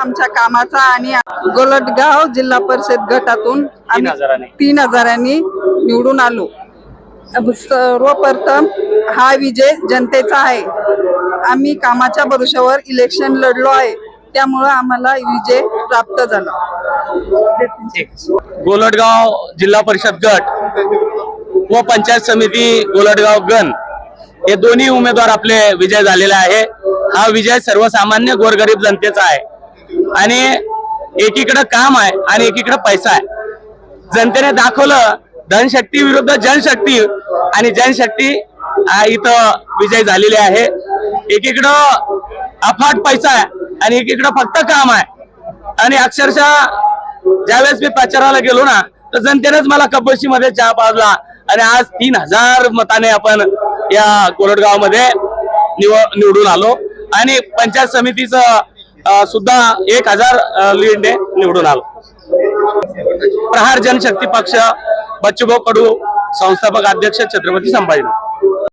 आमच्या कामाचा आणि गोलटगाव जिल्हा परिषद गटातून आम्ही हजाराने. तीन हजारांनी निवडून आलो. सर्वप्रथम हा विजय जनतेचा आहे. आम्ही कामाच्या भरोशावर इलेक्शन लढलो आहे. त्यामुळं आम्हाला विजय प्राप्त झाला. गोलटगाव जिल्हा परिषद गट व पंचायत समिती गोलटगाव गण हे दोन्ही उमेदवार आपले विजय झालेले आहे. हा विजय सर्वसामान्य गोरगरीब जनतेचा आहे. आणि एकीकडे काम आहे आणि एकीकडे पैसा आहे. जनतेने दाखवलं धनशक्ती विरुद्ध जनशक्ती आणि जनशक्ती इथं विजय झालेले आहे. एकीकडं अफाट पैसा आहे आणि एकीकडं फक्त काम आहे. आणि अक्षरशः ज्यावेळेस मी प्रचाराला गेलो ना तर जनतेनेच मला कब्बशी मध्ये चहा पाजला आणि आज तीन हजार मताने आपण या कोरडगावमध्ये निवडून आलो. आणि पंचायत समितीचं सुद्धा एक हजार लीडने निवडून आलो. प्रहार जनशक्ती पक्ष बच्चूभाऊ कडू संस्थापक अध्यक्ष छत्रपती संभाजी